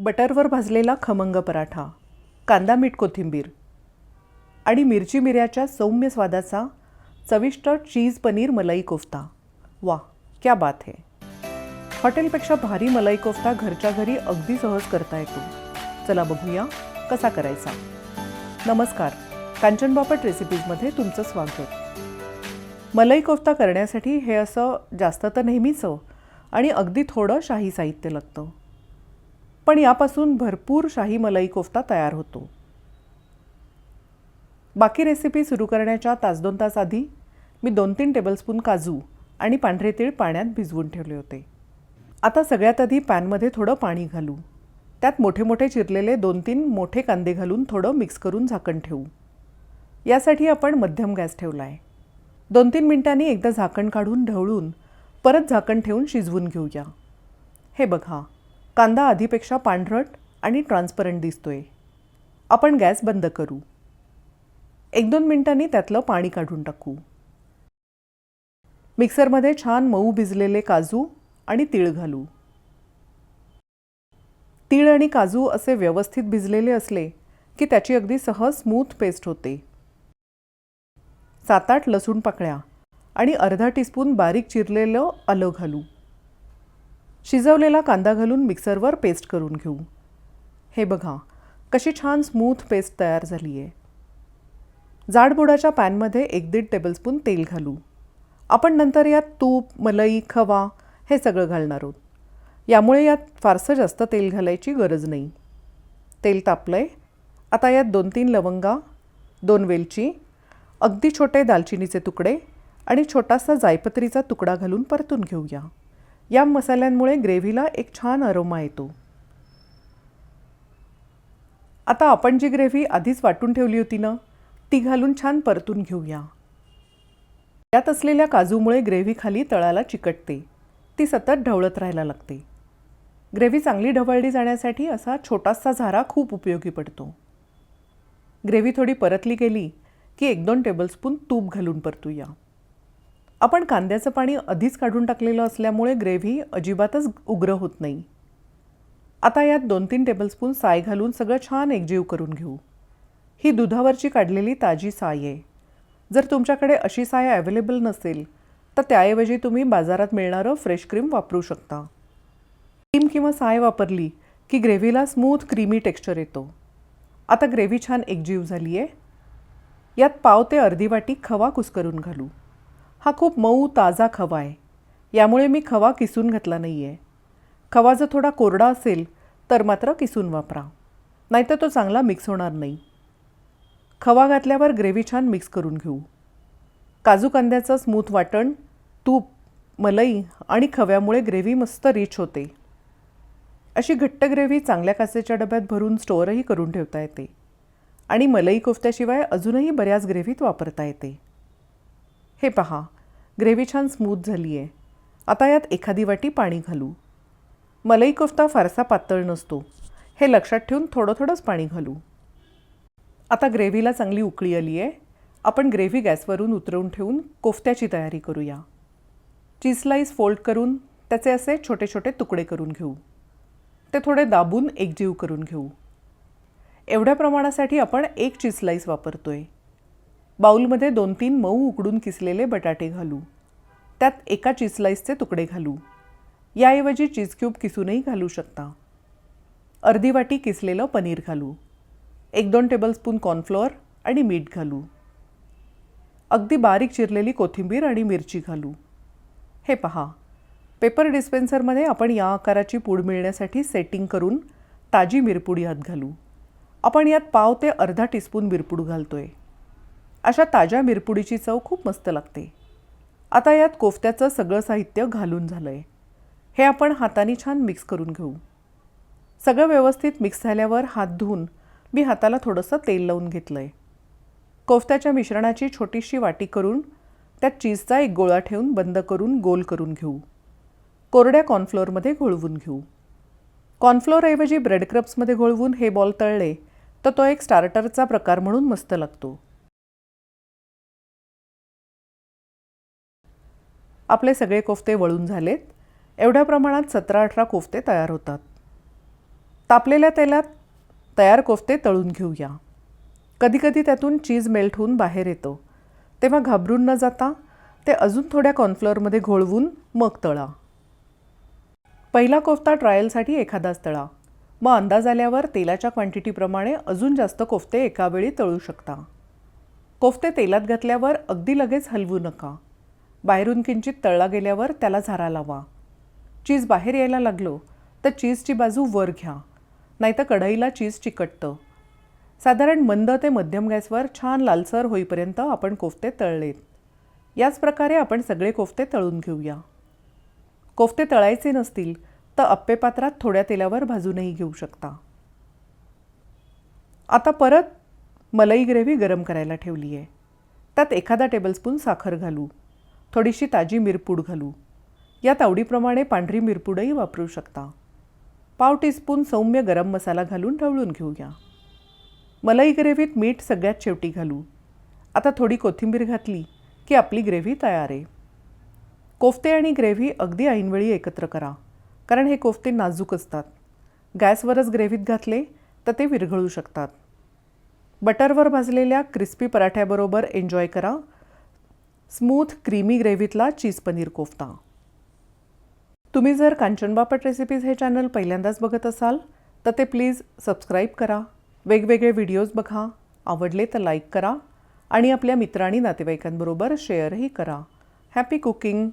बटरवर भाजलेला खमंग पराठा कांदा मीठ कोथिंबीर आणि मिरची मिऱ्याच्या सौम्य स्वादाचा चविष्ट चीज पनीर मलाई कोफ्ता. वा क्या बात है. हॉटेलपेक्षा भारी मलाई कोफ्ता घरच्या घरी अगदी सहज करता येतो. चला बघूया कसा करायचा. नमस्कार कांचन बापट रेसिपीजमध्ये तुमचं स्वागत. मलाई कोफ्ता करण्यासाठी हे असं जास्त तर नेहमीचं हो आणि अगदी थोडं शाही साहित्य लागतं. पण यापासून भरपूर शाही मलाई कोफ्ता तयार होतो. बाकी रेसिपी सुरू करण्याच्या तास दोन तास आधी मी दोन तीन टेबलस्पून काजू आणि पांढरे तीळ पाण्यात भिजवून ठेवले होते. आता सगळ्यात आधी पॅनमध्ये थोडं पाणी घालू. त्यात मोठे मोठे चिरलेले दोन तीन मोठे कांदे घालून थोडं मिक्स करून झाकण ठेवू. यासाठी आपण मध्यम गॅस ठेवला आहे दोन तीन मिनिटांनी एकदा झाकण काढून ढवळून परत झाकण ठेवून शिजवून घेऊया. हे बघा. कांदा आधीपेक्षा पांढरट आणि ट्रान्सपरंट दिसतोय. आपण गॅस बंद करू. एक दोन मिनिटांनी त्यातलं पाणी काढून टाकू. मिक्सरमध्ये छान मऊ भिजलेले काजू आणि तीळ घालू. तीळ आणि काजू असे व्यवस्थित भिजलेले असले की त्याची अगदी सहज स्मूथ पेस्ट होते. सात आठ लसूण पाकळ्या आणि अर्धा टीस्पून बारीक चिरलेलं आलं घालू. शिजवलेला कांदा घालून मिक्सरवर पेस्ट करून घेऊ. हे बघा कशी छान स्मूथ पेस्ट तयार झाली आहे जाडबुडाच्या पॅनमध्ये एक दीड टेबलस्पून तेल घालू. आपण नंतर यात तूप मलई खवा हे सगळं घालणार आहोत. यामुळे यात फारसं जास्त तेल घालायची गरज नाही. तेल तापलं आहे आता यात दोन तीन लवंगा दोन वेलची अगदी छोटे दालचिनीचे तुकडे आणि छोटासा जायपत्रीचा तुकडा घालून परतून घेऊया. या मसाल्यांमुळे ग्रेव्हीला एक छान अरोमा येतो. आता आपण जी ग्रेव्ही आधीच वाटून ठेवली होती ना ती घालून छान परतून घेऊया. यात असलेल्या काजूमुळे ग्रेव्ही खाली तळाला चिकटते. ती सतत ढवळत राहायला लागते. ग्रेव्ही चांगली ढवळली जाण्यासाठी असा छोटासा झारा खूप उपयोगी पडतो. ग्रेव्ही थोडी परतली गेली की एक दोन टेबलस्पून तूप घालून परतूया. आपण कांद्याचं पाणी आधीच काढून टाकलेलं असल्यामुळे ग्रेव्ही अजिबातच उग्र होत नाही. आता यात दोन तीन टेबलस्पून साय घालून सगळं छान एकजीव करून घेऊ. ही दुधावरची काढलेली ताजी साय आहे. जर तुमच्याकडे अशी साय अवेलेबल नसेल तर त्याऐवजी तुम्ही बाजारात मिळणारं फ्रेश क्रीम वापरू शकता. क्रीम किंवा साय वापरली की ग्रेव्हीला स्मूथ क्रीमी टेक्स्चर येतो. आता ग्रेव्ही छान एकजीव झाली आहे यात पाव ते अर्धी वाटी खवा कुस्करून घालू. हा खूप मऊ ताजा खवा आहे. यामुळे मी खवा किसून घातला नाही आहे खवा जर थोडा कोरडा असेल तर मात्र किसून वापरा. नाहीतर तो चांगला मिक्स होणार नाही. खवा घातल्यावर ग्रेव्ही छान मिक्स करून घेऊ. काजू कांद्याचं स्मूथ वाटण तूप मलई आणि खव्यामुळे ग्रेव्ही मस्त रिच होते. अशी घट्ट ग्रेव्ही चांगल्या काचेच्या डब्यात भरून स्टोअरही करून ठेवता येते. आणि मलई कोफ्त्याशिवाय अजूनही बऱ्याच ग्रेव्हीत वापरता येते. हे पहा ग्रेव्ही छान स्मूथ झाली आहे आता यात एखादी वाटी पाणी घालू. मलई कोफ्ता फारसा पातळ नसतो. हे लक्षात ठेवून थोडं थोडंच पाणी घालू. आता ग्रेव्हीला चांगली उकळी आली आहे आपण ग्रेव्ही गॅसवरून उतरवून ठेवून कोफ्त्याची तयारी करूया. चीज स्लाईस फोल्ड करून त्याचे असे छोटे छोटे तुकडे करून घेऊ. ते थोडे दाबून एकजीव करून घेऊ. एवढ्या प्रमाणासाठी आपण एक चीज स्लाईस आहे बाऊलमध्ये दोन तीन मऊ उकडून किसलेले बटाटे घालू. त्यात एका चीज स्लाईसचे तुकडे घालू. याऐवजी चीज क्यूब किसूनही घालू शकता. अर्धी वाटी किसलेलं पनीर घालू. एक दोन टेबलस्पून कॉर्नफ्लोअर आणि मीठ घालू. अगदी बारीक चिरलेली कोथिंबीर आणि मिरची घालू. हे पहा पेपर डिस्पेन्सरमध्ये आपण या आकाराची पूड मिळण्यासाठी सेटिंग करून ताजी मिरपूड यात घालू. आपण यात पाव ते अर्धा टीस्पून मिरपूड घालतोय. अशा ताज्या मिरपुडीची चव खूप मस्त लागते. आता यात कोफ्त्याचं सगळं साहित्य घालून झालं आहे हे आपण हाताने छान मिक्स करून घेऊ. सगळं व्यवस्थित मिक्स झाल्यावर हात धुवून मी हाताला थोडंसं तेल लावून घेतलं आहे कोफ्त्याच्या मिश्रणाची छोटीशी वाटी करून त्यात चीजचा एक गोळा ठेवून बंद करून गोल करून घेऊ. कोरड्या कॉर्नफ्लोअरमध्ये घोळवून घेऊ. कॉर्नफ्लोअरऐवजी ब्रेड क्रब्समध्ये घोळवून हे बॉल तळले तर तो एक स्टार्टरचा प्रकार म्हणून मस्त लागतो. आपले सगळे कोफ्ते वळून झालेत. एवढ्या प्रमाणात सतरा अठरा कोफ्ते तयार होतात. तापलेल्या तेलात तयार कोफ्ते तळून घेऊया. कधीकधी त्यातून चीज मेल्ट होऊन बाहेर येतो. तेव्हा घाबरून न जाता ते अजून थोड्या कॉर्नफ्लोअरमध्ये घोळवून मग तळा. पहिला कोफ्ता ट्रायलसाठी एखादाच तळा. मग अंदाज आल्यावर तेलाच्या क्वांटिटीप्रमाणे अजून जास्त कोफ्ते एकावेळी तळू शकता. कोफ्ते तेलात घातल्यावर अगदी लगेच हलवू नका. बाहेरून किंचित तळला गेल्यावर त्याला झारा लावा. चीज बाहेर यायला लागलो तर चीजची बाजू वर घ्या. नाहीतर कढईला चीज चिकटतं. साधारण मंद ते मध्यम गॅसवर छान लालसर होईपर्यंत आपण कोफ्ते तळलेत. याच प्रकारे आपण सगळे कोफ्ते तळून घेऊया. कोफ्ते तळायचे नसतील तर अप्पे पात्रात थोड्या तेलावर भाजूनही घेऊ शकता. आता परत मलई ग्रेव्ही गरम करायला ठेवली आहे त्यात एखादा टेबलस्पून साखर घालू. थोडीशी ताजी मिरपूड घालू. यात आवडीप्रमाणे पांढरी मिरपूडही वापरू शकता. पाव टीस्पून सौम्य गरम मसाला घालून ढवळून घेऊया. मलई ग्रेव्हीत मीठ सगळ्यात शेवटी घालू. आता थोडी कोथिंबीर घातली की आपली ग्रेव्ही तयार आहे. कोफ्ते आणि ग्रेव्ही अगदी ऐनवेळी एकत्र करा कारण हे कोफ्ते नाजूक असतात. गॅसवरच ग्रेव्हीत घातले तर ते विरघळू शकतात. बटरवर भाजलेल्या क्रिस्पी पराठ्याबरोबर एन्जॉय करा स्मूथ क्रीमी ग्रेव्हीतला चीज पनीर कोफ्ता. तुम्ही जर कांचनबापट रेसिपीज हे चॅनल पहिल्यांदाच बघत असाल तर ते प्लीज सबस्क्राईब करा. वेगवेगळे व्हिडिओज बघा. आवडले तर लाईक करा. आणि आपल्या मित्रांनी नातेवाईकांबरोबर शेअरही करा. Happy cooking